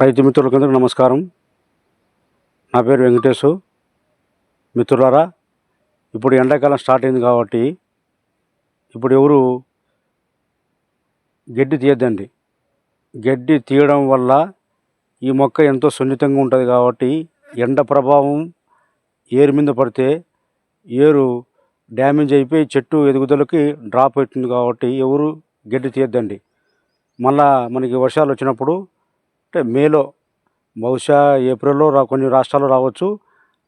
రైతు మిత్రులకందరికీ నమస్కారం. నా పేరు వెంకటేశు. మిత్రులారా ఇప్పుడు ఎండాకాలం స్టార్ట్ అయింది కాబట్టి ఇప్పుడు ఎవరు గడ్డి తీయద్దండి. గడ్డి తీయడం వల్ల ఈ మొక్క ఎంతో సున్నితంగా ఉంటుంది కాబట్టి ఎండ ప్రభావం ఏరు మీద పడితే ఏరు డ్యామేజ్ అయిపోయి చెట్టు ఎదుగుదలకి డ్రాప్ అవుతుంది కాబట్టి ఎవరు గడ్డి తీయద్దండి. మళ్ళా మనకి వర్షాలు వచ్చినప్పుడు అంటే మేలో బహుశా ఏప్రిల్లో రా కొన్ని రాష్ట్రాల్లో రావచ్చు.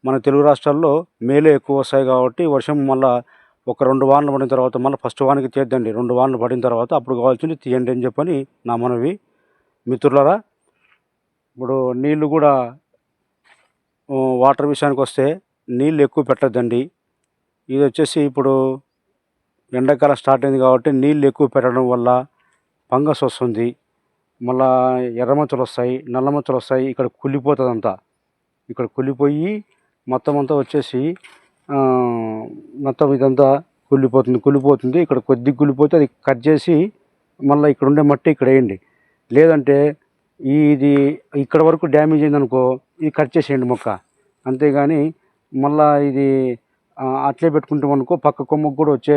మన తెలుగు రాష్ట్రాల్లో మేలో ఎక్కువ వస్తాయి కాబట్టి వర్షం మళ్ళా ఒక రెండు వానలు పడిన తర్వాత మళ్ళీ ఫస్ట్ వానికి తీద్దండి రెండు వానలు పడిన తర్వాత అప్పుడు కావాల్సింది తీయండి అని చెప్పని నా మనవి. మిత్రులరా ఇప్పుడు నీళ్ళు కూడా వాటర్ విషయానికి వస్తే నీళ్ళు ఎక్కువ పెట్టద్దండి. ఇది వచ్చేసి ఇప్పుడు ఎండాకాలం స్టార్ట్ అయింది కాబట్టి నీళ్ళు ఎక్కువ పెట్టడం వల్ల ఫంగస్ వస్తుంది. మళ్ళా ఎర్రమచ్చలు వస్తాయి నల్లమచ్చలు వస్తాయి ఇక్కడ కుళ్ళిపోతుంది అంతా ఇక్కడ కుళ్ళిపోయి మొత్తం అంతా వచ్చేసి మొత్తం ఇదంతా కుళ్ళిపోతుంది కుళ్ళిపోతుంది. ఇక్కడ కొద్దిగా కుళ్ళిపోతే అది కట్ చేసి మళ్ళీ ఇక్కడ ఉండే మట్టి ఇక్కడ వేయండి. లేదంటే ఇది ఇక్కడ వరకు డ్యామేజ్ అయిందనుకో ఇది కట్ చేసేయండి మొక్క. అంతేగాని మళ్ళా ఇది అట్లే పెట్టుకుంటాం అనుకో పక్క కొమ్మకు కూడా వచ్చే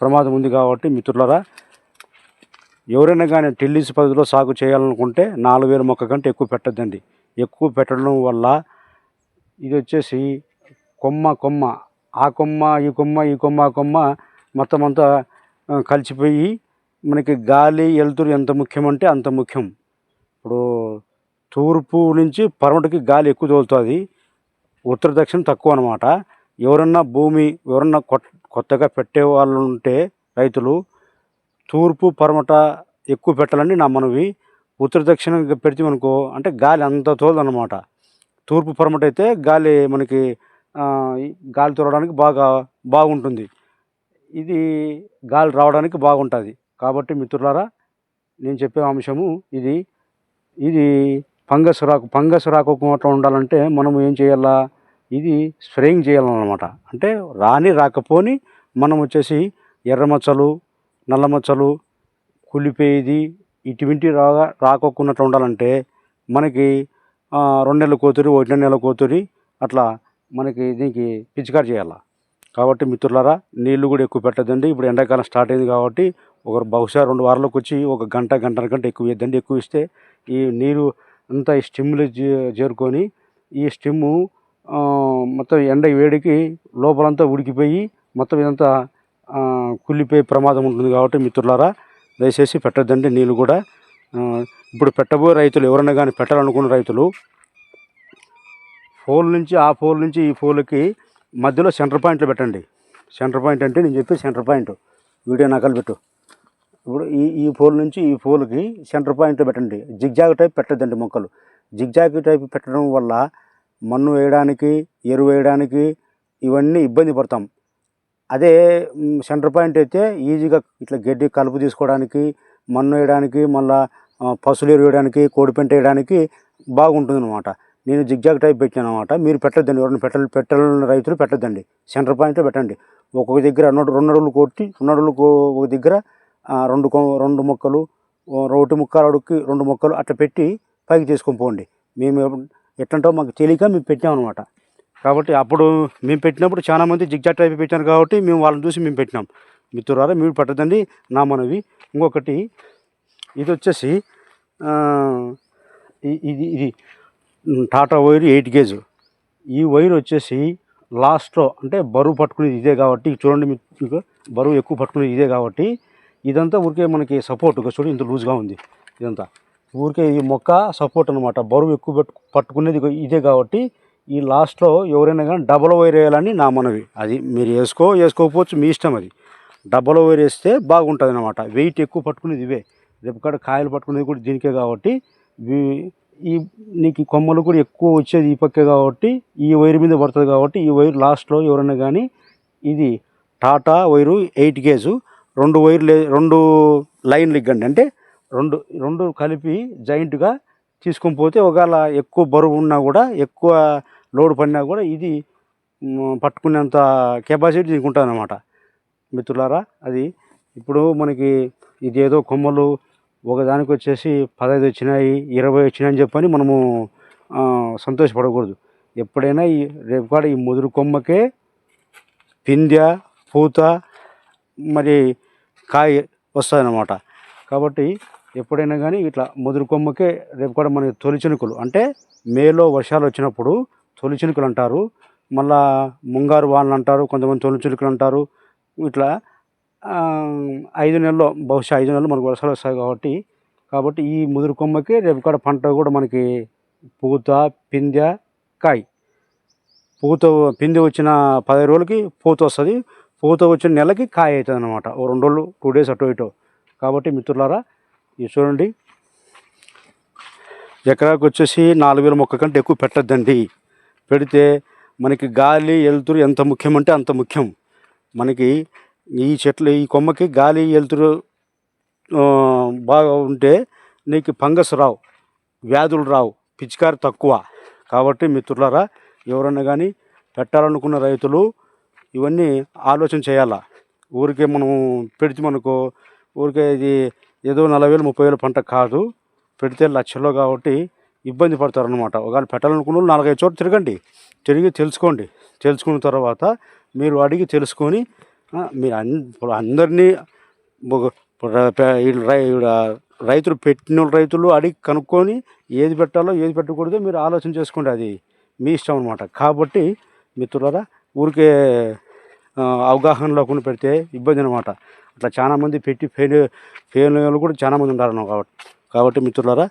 ప్రమాదం ఉంది కాబట్టి మిత్రులారా ఎవరైనా కానీ టెల్లిస్ పద్ధతిలో సాగు చేయాలనుకుంటే నాలుగు వేల మొక్క కంటే ఎక్కువ పెట్టద్దండి. ఎక్కువ పెట్టడం వల్ల ఇది వచ్చేసి కొమ్మ కొమ్మ. ఆ కొమ్మ ఈ కొమ్మ ఈ కొమ్మ ఆ కొమ్మ మొత్తం అంతా కలిసిపోయి మనకి గాలి వెలుతురు ఎంత ముఖ్యమంటే అంత ముఖ్యం. ఇప్పుడు తూర్పు నుంచి పరమటికి గాలి ఎక్కువ తోలుతుంది. ఉత్తర దక్షిణం తక్కువ అనమాట ఎవరన్నా భూమి ఎవరన్నా కొత్తగా పెట్టే వాళ్ళు ఉంటే రైతులు తూర్పు పరమట ఎక్కువ పెట్టాలని నా మనవి. ఉత్తర దక్షిణం పెడితే అంటే గాలి అంత తోలదనమాట తూర్పు పరమట అయితే గాలి మనకి గాలి తోలడానికి బాగా బాగుంటుంది. ఇది గాలి రావడానికి బాగుంటుంది. కాబట్టి మిత్రులారా నేను చెప్పే అంశము ఇది. ఇది ఫంగస్ రాకు ఫంగస్ రాకోకుండా ఉండాలంటే మనం ఏం చేయాలా? ఇది స్ప్రేయింగ్ చేయాలన్నమాట. అంటే రాని రాకపోని మనం వచ్చేసి ఎర్రమచ్చలు నల్లమచ్చలు కులిపోయేది ఇటువంటి రాగా రాకోకున్నట్లు ఉండాలంటే మనకి రెండు నెలల కోతురి ఒకటి నెల కోతురి అట్లా మనకి దీనికి పిచికారి చేయాలి. కాబట్టి మిత్రులారా నీళ్ళు కూడా ఎక్కువ పెట్టదండి ఇప్పుడు ఎండాకాలం స్టార్ట్ అయింది కాబట్టి ఒక బహుశా రెండు వారాలకు వచ్చి ఒక గంట గంటల కంటే ఎక్కువ ఇద్దండి ఎక్కువ ఇస్తే ఈ నీరు అంతా ఈ స్టిమ్లు చేరుకొని ఈ స్టిమ్ము మొత్తం ఎండ వేడికి లోపలంతా ఉడికిపోయి మొత్తం ఇదంతా కుళ్ళిపోయే ప్రమాదం ఉంటుంది కాబట్టి మిత్రులారా దయచేసి పెట్టద్దండి నీళ్ళు కూడా. ఇప్పుడు పెట్టబోయే రైతులు ఎవరైనా కానీ పెట్టాలనుకున్న రైతులు ఫోల్ నుంచి ఆ ఫోల్ నుంచి ఈ ఫోల్కి మధ్యలో సెంటర్ పాయింట్లు పెట్టండి. సెంటర్ పాయింట్ అంటే నేను చెప్పి సెంటర్ పాయింట్. వీడియో నకలు పెట్టు. ఇప్పుడు ఈ ఈ ఫోల్ నుంచి ఈ ఫోల్కి సెంటర్ పాయింట్లు పెట్టండి. జిగ్జాగ్ టైప్ పెట్టద్దండి మొక్కలు. జిగ్జాగ్ టైప్ పెట్టడం వల్ల మన్ను వేయడానికి ఎరువు వేయడానికి ఇవన్నీ ఇబ్బంది పడతాం. అదే సెంటర్ పాయింట్ అయితే ఈజీగా ఇట్లా గడ్డి కలుపు తీసుకోవడానికి మన్ను వేయడానికి మళ్ళీ పసులు ఎరువేయడానికి కోడిపెంట వేయడానికి బాగుంటుంది అనమాట నేను జిగ్జాగ్ టైప్ పెట్టాను అనమాట మీరు పెట్టద్దండి ఎవరైనా పెట్ట పెట్టాలని రైతులు పెట్టద్దండి. సెంటర్ పాయింట్లో పెట్టండి. ఒక్కొక్క దగ్గర రెండు రెండు అడుగులు కొట్టి రెండు అడుగులు ఒక దగ్గర రెండు కొ- రెండు మొక్కలు రోటి ఒకటి ముక్కలు అడుగుకి రెండు మొక్కలు అట్లా పెట్టి పైకి తీసుకొని పోండి. మేము ఎట్లంటో మాకు తెలియక మేము పెట్టామన్నమాట. కాబట్టి అప్పుడు మేము పెట్టినప్పుడు చాలా మంది జిగ్జాగ్ టైప్ పెట్టారు కాబట్టి మేము వాళ్ళని చూసి మేము పెట్టినాం. మిత్రులారా మీరు పట్టదండి నా మనవి. ఇంకొకటి ఇది వచ్చేసి ఇది ఇది టాటా వైర్ ఎయిట్ గేజ్. ఈ వైర్ వచ్చేసి లాస్ట్లో అంటే బరువు పట్టుకునేది ఇదే కాబట్టి చూడండి మీకు బరువు ఎక్కువ పట్టుకునేది ఇదే కాబట్టి ఇదంతా ఊరికే మనకి సపోర్ట్ చూడండి ఇంత లూజ్గా ఉంది ఇదంతా. ఊరికే ఈ మొక్క సపోర్ట్ అనమాట బరువు ఎక్కువ పట్టుకునేది ఇదే కాబట్టి ఈ లాస్ట్లో ఎవరైనా కానీ డబల్ వైర్ వేయాలని నా మనవి. అది మీరు వేసుకో వేసుకోకపోవచ్చు మీ ఇష్టం అది. డబల్ వైర్ వేస్తే బాగుంటుంది అనమాట వెయిట్ ఎక్కువ పట్టుకునేది ఇవే. రేపు కాడ కాయలు పట్టుకునేది కూడా దీనికే కాబట్టి ఈ నీకు కొమ్మలు కూడా ఎక్కువ వచ్చేది ఈ పక్కే కాబట్టి ఈ వైర్ మీద పడుతుంది కాబట్టి ఈ వైర్ లాస్ట్లో ఎవరైనా కానీ ఇది టాటా వైరు ఎయిట్ కేజు రెండు వైర్లు రెండు లైన్లు ఇగ్గండి. అంటే రెండు రెండు కలిపి జాయింట్గా తీసుకొని పోతే ఒకవేళ ఎక్కువ బరువు ఉన్నా కూడా ఎక్కువ లోడ్ పడినా కూడా ఇది పట్టుకునేంత కెపాసిటీ దీనికి ఉంటుందన్నమాట. మిత్రులారా అది ఇప్పుడు మనకి ఇదేదో కొమ్మలు ఒకదానికి వచ్చేసి పదహైదు వచ్చినాయి ఇరవై వచ్చినాయి అని చెప్పని మనము సంతోషపడకూడదు. ఎప్పుడైనా ఈ రేపు కాడ ఈ ముదురు కొమ్మకే పిందె పూత మరి కాయ వస్తుందన్నమాట కాబట్టి ఎప్పుడైనా కానీ ఇట్లా ముదురు కొమ్మకే రేపు కూడా మనకి తొలిచినుకులు అంటే మేలో వర్షాలు వచ్చినప్పుడు తొలి చినుకులు అంటారు మళ్ళా ముంగారు వాళ్ళు అంటారు కొంతమంది తొలి చినుకులు అంటారు ఇట్లా ఐదు నెలల్లో బహుశా ఐదు నెలలు మనకు వర్షాలు వస్తాయి కాబట్టి. కాబట్టి ఈ ముదురు కొమ్మకి రేపు కూడా పంట కూడా మనకి పూత పిందె కాయ. పూత పిందె వచ్చిన పది రోజులకి పూత వస్తుంది. పూత వచ్చిన నెలకి కాయ అవుతుంది అనమాట ఓ రెండు రోజులు టూ డేస్ అటు ఇటు. కాబట్టి మిత్రులారా ఇది చూడండి. ఎకరాకు వచ్చేసి నాలుగు వేల మొక్క కంటే ఎక్కువ పెట్టద్దండి. పెడితే మనకి గాలి వెలుతురు ఎంత ముఖ్యమంటే అంత ముఖ్యం. మనకి ఈ చెట్లు ఈ కొమ్మకి గాలి వెలుతురు బాగా ఉంటే నీకు ఫంగస్ రావు వ్యాధులు రావు పిచికారి తక్కువ. కాబట్టి మిత్రులారా ఎవరన్నా కానీ పెట్టాలనుకున్న రైతులు ఇవన్నీ ఆలోచన చేయాలా. ఊరికే మనం పెడితే మనకు ఊరికే ఇది ఏదో నలభై వేలు ముప్పై వేలు పంట కాదు. పెడితే లక్షలో కాబట్టి ఇబ్బంది పడతారు అనమాట ఒకవేళ పెట్టాలనుకున్న నాలుగైదు చోట్ల తిరగండి. తిరిగి తెలుసుకోండి. తెలుసుకున్న తర్వాత మీరు అడిగి తెలుసుకొని మీరు అన్ ఇప్పుడు అందరినీ రైతులు పెట్టిన రైతులు అడిగి కనుక్కొని ఏది పెట్టాలో ఏది పెట్టకూడదో మీరు ఆలోచన చేసుకోండి. అది మీ ఇష్టం అనమాట కాబట్టి మిత్రులారా ఊరికే అవగాహన లేకుండా పెడితే ఇబ్బంది అనమాట అట్లా చాలామంది పెట్టి ఫెయిల్ ఫెయిల్ కూడా చాలామంది ఉన్నారు కాబట్టి కాబట్టి మిత్రులారా